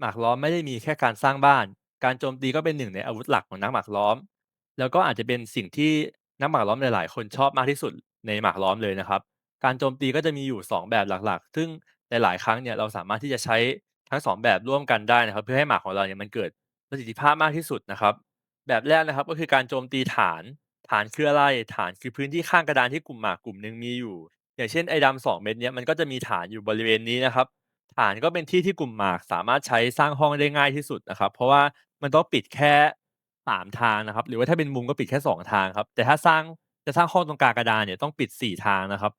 หมากล้อมไม่ได้มีแค่การสร้างบ้าน การโจมตีก็เป็นหนึ่งในอาวุธหลักของนักหมากล้อม แล้วก็อาจจะเป็นสิ่งที่นักหมากล้อมหลาย ๆ คนชอบมากที่สุดในหมากล้อมเลยนะครับ การโจมตีก็จะมีอยู่ 2 แบบหลักๆ ซึ่งหลายๆ ครั้งเนี่ยเราสามารถที่จะใช้ทั้ง 2 แบบร่วมกันได้นะครับ เพื่อให้หมากของเราเนี่ยมันเกิดประสิทธิภาพมากที่สุดนะครับ แบบแรกนะครับก็คือการโจมตีฐาน ฐานคืออะไร ฐานคือพื้นที่ข้างกระดานที่กลุ่มหมากกลุ่มหนึ่งมีอยู่ อย่างเช่นไอ้ดำสองเม็ดเนี้ยมันก็จะมีฐานอยู่บริเวณนี้นะครับ ฐานก็เป็นที่ที่กลุ่มหมากสามารถใช้สร้างห้องได้ง่ายที่สุดนะครับ เพราะว่ามันต้องปิดแค่3ทางนะครับ หรือว่าถ้าเป็นมุมก็ปิดแค่2ทางครับ แต่ถ้าสร้างจะสร้างห้องตรงกลางกระดานเนี่ยต้องปิด4ทางนะครับ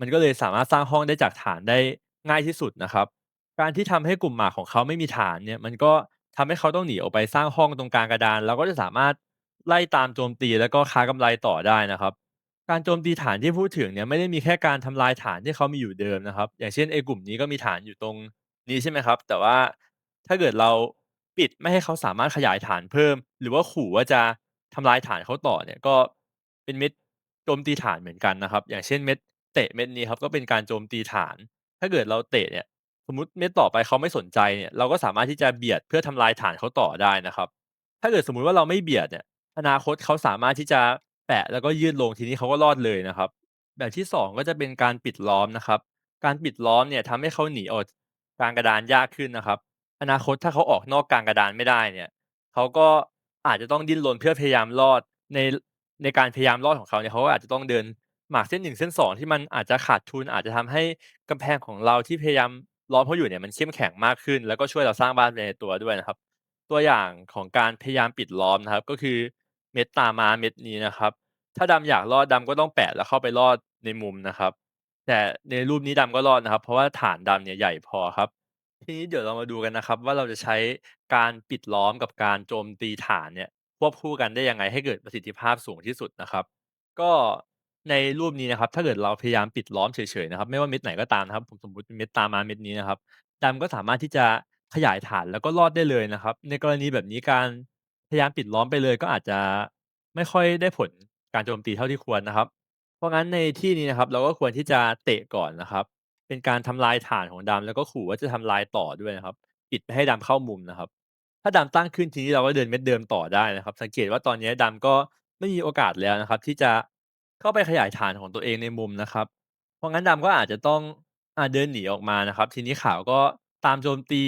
มันก็เลยสามารถสร้างห้องได้จากฐานได้ง่ายที่สุดนะครับ การที่ทำให้กลุ่มหมากของเขาไม่มีฐานเนี่ยมันก็ทำให้เขาต้องหนีออกไปสร้างห้องตรงกลางกระดาน แล้วก็จะสามารถไล่ตามโจมตีแล้วก็ค้ากำไรต่อได้นะครับ การโจมตีฐานที่พูดถึงเนี่ยไม่ได้มีแค่การทำลายฐานที่เขามีอยู่เดิมนะครับ อย่างเช่นไอ้กลุ่มนี้ก็มีฐานอยู่ตรงนี้ใช่ไหมครับ แต่ว่าถ้าเกิดเราปิดไม่ให้เขาสามารถขยายฐานเพิ่ม หรือว่าขู่ว่าจะทำลายฐานเขาต่อเนี่ยก็เป็นเม็ดโจมตีฐานเหมือนกันนะครับ อย่างเช่นเม็ดเตะเม็ดนี้ครับก็เป็นการโจมตีฐาน ถ้าเกิดเราเตะเนี่ยสมมติเม็ดต่อไปเขาไม่สนใจเนี่ยเราก็สามารถที่จะเบียดเพื่อทำลายฐานเขาต่อได้นะครับ ถ้าเกิดสมมุติว่าเราไม่เบียดเนี่ยอนาคตเขาสามารถที่จะ แปะแล้วก็ยืดลงทีนี้เขาก็รอดเลยนะครับ แบบที่ 2 ก็จะเป็นการปิดล้อมนะครับ การปิดล้อมเนี่ยทำให้เขาหนีออกกลางกระดานยากขึ้นนะครับ อนาคตถ้าเขาออกนอกกลางกระดานไม่ได้เนี่ยเขาก็อาจจะต้องดิ้นรนเพื่อพยายามรอดในในการพยายามรอดของเขาเนี่ยเขาก็อาจจะต้องเดินหมากเส้น1เส้น2ที่มันอาจจะขาดทุน อาจจะทำให้กำแพงของเราที่พยายามล้อมเขาอยู่เนี่ยมันเข้มแข็งมากขึ้น แล้วก็ช่วยเราสร้างบ้านไปในตัวด้วยนะครับ ตัวอย่างของการพยายามปิดล้อมนะครับ ก็คือ เม็ดตาม้าเม็ดนี้นะครับ ถ้าดำอยากรอดดำก็ต้องแปะแล้วเข้าไปรอดในมุมนะครับ แต่ในรูปนี้ดำก็รอดนะครับ เพราะว่าฐานดำเนี่ยใหญ่พอครับ ทีนี้เดี๋ยวเรามาดูกันนะครับ ว่าเราจะใช้การปิดล้อมกับการโจมตีฐานเนี่ยควบคู่กันได้ยังไงให้เกิดประสิทธิภาพสูงที่สุดนะครับ ก็ในรูปนี้นะครับ ถ้าเกิดเราพยายามปิดล้อมเฉยๆนะครับ ไม่ว่าเม็ดไหนก็ตามนะครับ ผมสมมติเป็นเม็ดตามาเม็ดนี้นะครับดำก็สามารถที่จะขยายฐานแล้วก็รอดได้เลยนะครับ ในกรณีแบบนี้การพยายามปิดล้อมไปเลยก็อาจจะ ไม่ค่อยได้ผลการโจมตีเท่าที่ควรนะครับ เพราะงั้นในที่นี้นะครับ เราก็ควรที่จะเตะก่อนนะครับ เป็นการทำลายฐานของดำแล้วก็ขู่ว่าจะทำลายต่อด้วยนะครับ ปิดไม่ให้ดำเข้ามุมนะครับ ถ้าดำตั้งขึ้นทีนี้เราก็เดินเม็ดเดิมต่อได้นะครับ สังเกตว่าตอนนี้ดำก็ไม่มีโอกาสแล้วนะครับ ที่จะเข้าไปขยายฐานของตัวเองในมุมนะครับ เพราะงั้นดำก็อาจจะต้องอ่าเดินหนีออกมานะครับ ทีนี้ขาวก็ตามโจมตี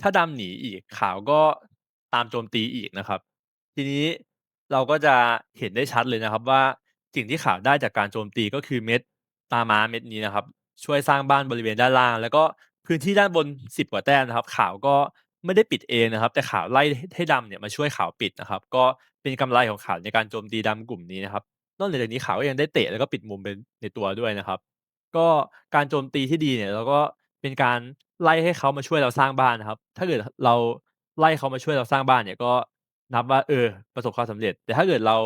ถ้าดำหนีอีกขาวก็ตามโจมตีอีกนะครับ ทีนี้ เราก็จะเห็นได้ชัดเลยนะครับว่า สิ่งที่ขาวได้จากการโจมตีก็คือเม็ดตาม้าเม็ดนี้นะครับ ช่วยสร้างบ้านบริเวณด้านล่าง แล้วก็พื้นที่ด้านบน 10 กว่าแต้มนะครับ ขาวก็ไม่ได้ปิดเองนะครับ แต่ขาวไล่ให้ดำเนี่ยมาช่วยขาวปิดนะครับ ก็เป็นกำไรของขาวในการโจมตีดำกลุ่มนี้นะครับนอกจากนี้ขาวก็ยังได้เตะแล้วก็ปิดมุมไปในตัวด้วยนะครับ ก็การโจมตีที่ดีเนี่ยเราก็เป็นการไล่ให้เขามาช่วยเราสร้างบ้านนะครับ ถ้าเกิดเราไล่เขามาช่วยเราสร้างบ้านเนี่ยก็ นับว่า เออ ประสบความสำเร็จ แต่ถ้าเกิดเรา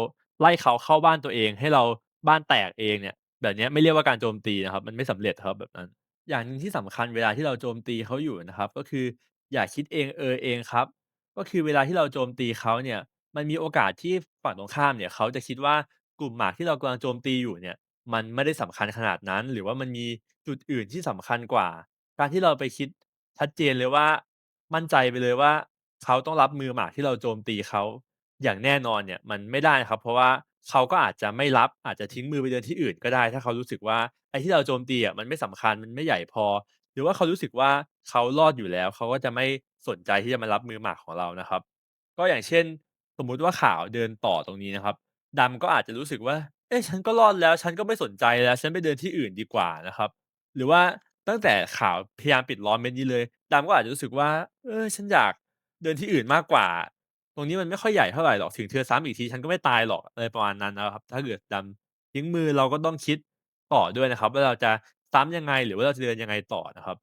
ไล่เขาเข้าบ้านตัวเอง ให้เราบ้านแตกเองเนี่ย แบบเนี้ยไม่เรียกว่าการโจมตีนะครับ มันไม่สำเร็จครับแบบนั้น อย่างหนึ่งที่สำคัญเวลาที่เราโจมตีเขาอยู่นะครับ ก็คืออย่าคิดเองเออเองครับ ก็คือเวลาที่เราโจมตีเขาเนี่ย มันมีโอกาสที่ฝั่งตรงข้ามเนี่ย เขาจะคิดว่ากลุ่มหมากที่เรากำลังโจมตีอยู่เนี่ย มันไม่ได้สำคัญขนาดนั้น หรือว่ามันมีจุดอื่นที่สำคัญกว่า การที่เราไปคิดชัดเจนเลยว่า มั่นใจไปเลยว่า เขาต้องรับมือหมากที่เราโจมตีเขาอย่างแน่นอนเนี่ยมันไม่ได้ครับ เพราะว่าเขาก็อาจจะไม่รับอาจจะทิ้งมือไปเดินที่อื่นก็ได้ ถ้าเขารู้สึกว่าไอ้ที่เราโจมตีอะมันไม่สำคัญมันไม่ใหญ่พอ หรือว่าเขารู้สึกว่าเขารอดอยู่แล้ว เขาก็จะไม่สนใจที่จะมารับมือหมากของเรานะครับ ก็อย่างเช่น สมมุติว่าขาวเดินต่อตรงนี้นะครับดำก็อาจจะรู้สึกว่า เอ๊ะฉันก็รอดแล้ว ฉันก็ไม่สนใจแล้ว ฉันไปเดินที่อื่นดีกว่านะครับ หรือว่าตั้งแต่ขาวพยายามปิดล้อมเม็ดนี้เลยดำก็อาจจะรู้สึกว่า เออฉันอยาก เดินที่อื่นมากกว่า ตรงนี้มันไม่ค่อยใหญ่เท่าไรหรอก ถึงเธอซ้ำอีกทีฉันก็ไม่ตายหรอก อะไรประมาณนั้นนะครับ ถ้าเกิดดำทิ้งมือเราก็ต้องคิดต่อด้วยนะครับว่า เราจะซ้ำยังไง หรือว่าเราจะเดินยังไงต่อนะครับ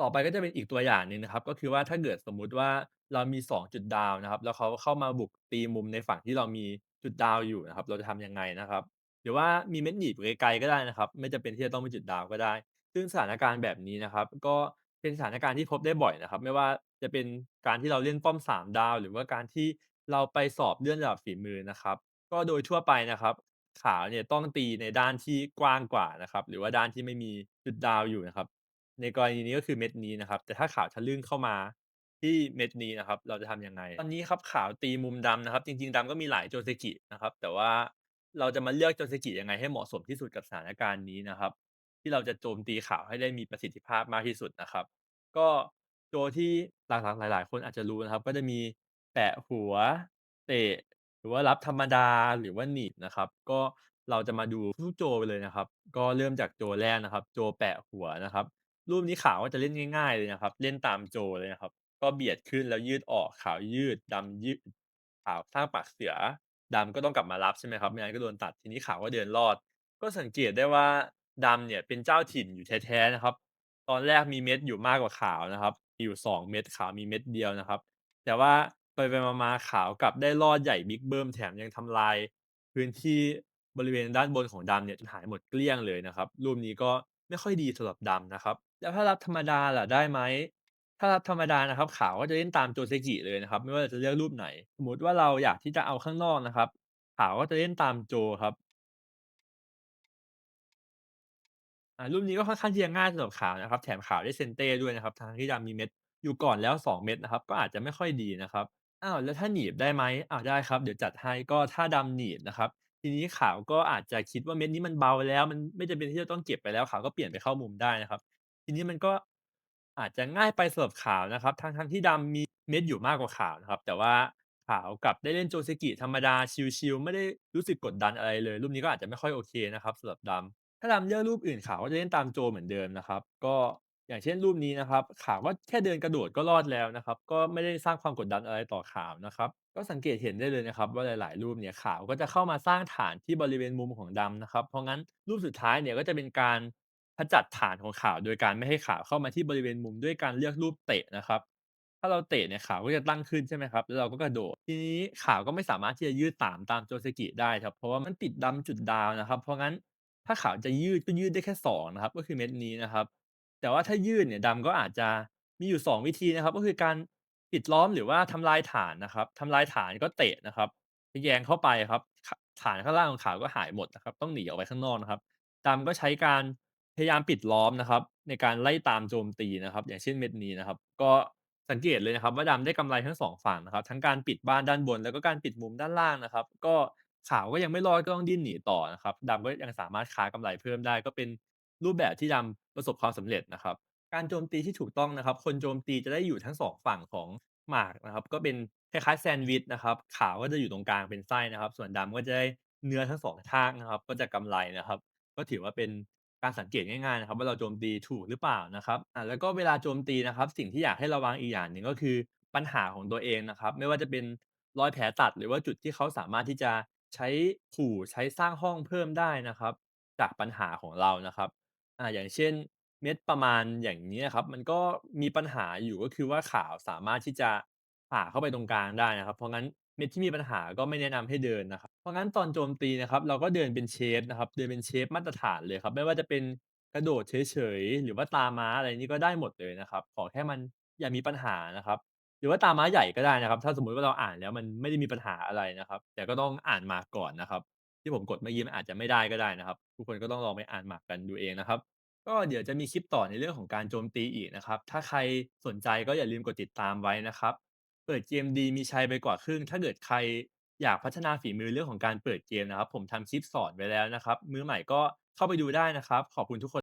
ต่อไปก็จะเป็นอีกตัวอย่างหนึ่งนะครับ ก็คือว่าถ้าเกิดสมมุติว่า เรามี 2 จุดดาวนะครับ แล้วเขาเข้ามาบุกตีมุมในฝั่งที่เรามีจุดดาวอยู่นะครับ เราจะทำยังไงนะครับ หรือว่ามีเม็ดหนีบไกล ๆ ก็ได้นะครับ ไม่จำเป็นที่จะต้องเป็นจุดดาวก็ได้ ซึ่งสถานการณ์แบบนี้นะครับ ก็ เป็นสถานการณ์ที่พบได้บ่อยนะครับ ไม่ว่าจะเป็นการที่เราเล่นป้อม 3 ดาว หรือว่าการที่เราไปสอบเลื่อนระดับฝีมือนะครับ ก็โดยทั่วไปนะครับ ขาวเนี่ยต้องตีในด้านที่กว้างกว่านะครับ หรือว่าด้านที่ไม่มีจุดดาวอยู่นะครับ ในกรณีนี้ก็คือเม็ดนี้นะครับ แต่ถ้าขาวทะลึ่งเข้ามาที่เม็ดนี้นะครับ เราจะทำยังไง ตอนนี้ครับขาวตีมุมดำนะครับ จริง ๆ ดำก็มีหลายโจเซกินะครับ แต่ว่าเราจะมาเลือกโจเซกิยังไงให้เหมาะสมที่สุดกับสถานการณ์นี้นะครับ ที่เราจะโจมตีข่าวให้ได้มีประสิทธิภาพมากที่สุดนะครับ ก็โจที่หลัก ๆ หลาย ๆ คนอาจจะรู้นะครับ ก็จะมีแตะหัว เตะ หรือว่ารับธรรมดา หรือว่าหนีบนะครับ ก็เราจะมาดูทุกโจไปเลยนะครับ ก็เริ่มจากโจแรกนะครับ โจแปะหัวนะครับ รูปนี้ขาวก็จะเล่นง่าย ๆ เลยนะครับ เล่นตามโจเลยนะครับ ก็เบียดขึ้นแล้วยืดออก ขาวยืด ดำยืด ขาวสร้างปากเสือ ดำก็ต้องกลับมารับ ใช่ไหมครับ ไม่งั้นก็โดนตัด ทีนี้ขาวก็เดินรอด ก็สังเกตได้ว่า ดำเนี่ยเป็นเจ้าถิ่นอยู่แท้ๆนะครับ ตอนแรกมีเม็ดอยู่มากกว่าขาวนะครับ มีอยู่2เม็ดขาวมีเม็ดเดียวนะครับ แต่ว่าไปๆมาๆขาวกลับได้รอดใหญ่บิ๊กเบิ้มแถมยังทำลาย พื้นที่บริเวณด้านบนของดำเนี่ยจนหายหมดเกลี้ยงเลยนะครับ รูปนี้ก็ไม่ค่อยดีสำหรับดำนะครับ แล้วถ้ารับธรรมดาล่ะได้ไหม ถ้ารับธรรมดานะครับ ขาวก็จะเล่นตามโจเซกิเลยนะครับ ไม่ว่าจะเลือกรูปไหน สมมติว่าเราอยากที่จะเอาข้างนอกนะครับ ขาวก็จะเล่นตามโจครับ อ่า รูปนี้ก็ค่อนข้างที่จะง่ายสำหรับขาวนะครับ แถมขาวได้เซนเต้ด้วยนะครับ ทั้งที่ดำมีเม็ดอยู่ก่อนแล้ว 2 เม็ดนะครับ ก็อาจจะไม่ค่อยดีนะครับ อ้าว แล้วถ้าหนีบได้ไหม อ้าว ได้ครับ เดี๋ยวจัดให้ ก็ถ้าดำหนีบนะครับ ทีนี้ขาวก็อาจจะคิดว่าเม็ดนี้มันเบาแล้ว มันไม่จำเป็นที่จะต้องเก็บไปแล้ว ขาวก็เปลี่ยนไปเข้ามุมได้นะครับ ทีนี้มันก็อาจจะง่ายไปสำหรับขาวนะครับ ทั้ง ๆ ที่ดำมีเม็ดอยู่มากกว่าขาวนะครับ แต่ว่าขาวกลับได้เล่นโจเซกิธรรมดาชิล ๆ ไม่ได้รู้สึกกดดันอะไรเลย รูปนี้ก็อาจจะไม่ค่อยโอเคนะครับสำหรับดำ ถ้าดำเลือกรูปอื่นขาวก็จะเล่นตามโจเหมือนเดิมนะครับ ก็อย่างเช่นรูปนี้นะครับ ขาวก็แค่เดินกระโดดก็รอดแล้วนะครับ ก็ไม่ได้สร้างความกดดันอะไรต่อขาวนะครับ ก็สังเกตเห็นได้เลยนะครับ ว่าหลาย ๆ รูปเนี่ยขาวก็จะเข้ามาสร้างฐานที่บริเวณมุมของดำนะครับ เพราะงั้นรูปสุดท้ายเนี่ยก็จะเป็นการขจัดฐานของขาว โดยการไม่ให้ขาวเข้ามาที่บริเวณมุมด้วยการเลือกรูปเตะนะครับ ถ้าเราเตะเนี่ยขาวก็จะตั้งขึ้นใช่ไหมครับ แล้วเราก็กระโดด ทีนี้ขาวก็ไม่สามารถที่จะยืดตามตามโจเซกิได้ครับ เพราะว่ามันติดดำจุดดาวนะครับ เพราะงั้น ถ้าขาวจะยืดก็ยืดได้แค่ 2 นะครับ ก็คือเม็ดนี้นะครับ แต่ว่าถ้ายืดเนี่ยดำก็อาจจะมีอยู่ 2 วิธีนะครับ ก็คือการปิดล้อมหรือว่าทำลายฐานนะครับ ทำลายฐานก็เตะนะครับแยงเข้าไปครับ ข ฐานข้างล่างของขาวก็หายหมดนะครับ ต้องหนีออกไปข้างนอกนะครับ ดำก็ใช้การพยายามปิดล้อมนะครับ ในการไล่ตามโจมตีนะครับ อย่างเช่น เม็ดนี้นะครับ ก็สังเกตเลยนะครับว่าดำได้กำไรทั้ง 2 ฝั่งนะครับ ทั้งการปิดบ้านด้านบน แล้วก็การปิดมุมด้านล่างนะครับ ก็ ขาวก็ยังไม่รอดก็ต้องดิ้นหนีต่อนะครับ ดำก็ยังสามารถค้ากำไรเพิ่มได้ ก็เป็นรูปแบบที่ดำประสบความสำเร็จนะครับ การโจมตีที่ถูกต้องนะครับ คนโจมตีจะได้อยู่ทั้งสองฝั่งของหมากนะครับ ก็เป็นคล้ายๆแซนด์วิชนะครับ ขาวก็จะอยู่ตรงกลางเป็นไส้นะครับ ส่วนดำก็จะได้เนื้อทั้งสองข้างนะครับ ก็จะกำไรนะครับ ก็ถือว่าเป็นการสังเกตง่ายๆนะครับ ว่าเราโจมตีถูกหรือเปล่านะครับอ่าแล้วก็เวลาโจมตีนะครับ สิ่งที่อยากให้ระวังอีกอย่างหนึ่งก็คือปัญหาของตัวเองนะครับ ไม่ว่าจะเป็นรอยแผลตัดหรือว่าจุดที่เขาสามารถที่จะ ใช้ขู่ ใช้สร้างห้องเพิ่มได้นะครับ จากปัญหาของเรานะครับ อ่า อย่างเช่น เม็ดประมาณอย่างนี้นะครับ มันก็มีปัญหาอยู่ ก็คือว่า ขาวสามารถที่จะผ่าเข้าไปตรงกลางได้นะครับ เพราะงั้นเม็ดที่มีปัญหาก็ไม่แนะนำให้เดินนะครับ เพราะงั้นตอนโจมตีนะครับ เราก็เดินเป็นเชฟนะครับ เดินเป็นเชฟมาตรฐานเลยครับ ไม่ว่าจะเป็นกระโดดเฉย ๆ หรือว่าตาม้า อะไรนี้ก็ได้หมดเลยนะครับ ขอแค่มันอย่ามีปัญหานะครับ หรือว่าตาม้าใหญ่ก็ได้นะครับ ถ้าสมมุติว่าเราอ่านแล้วมันไม่ได้มีปัญหาอะไรนะครับ แต่ก็ต้องอ่านหมากก่อนนะครับ ที่ผมกดเมื่อกี้มันอาจจะไม่ได้ก็ได้นะครับ ทุกคนก็ต้องลองไปอ่านหมากกันดูเองนะครับ ก็เดี๋ยวจะมีคลิปต่อในเรื่องของการโจมตีอีกนะครับ ถ้าใครสนใจก็อย่าลืมกดติดตามไว้นะครับ เปิดเกมดีมีชัยไปกว่าครึ่ง ถ้าเกิดใครอยากพัฒนาฝีมือเรื่องของการเปิดเกมนะครับ ผมทำคลิปสอนไว้แล้วนะครับ มือใหม่ก็เข้าไปดูได้นะครับ ขอบคุณทุกคน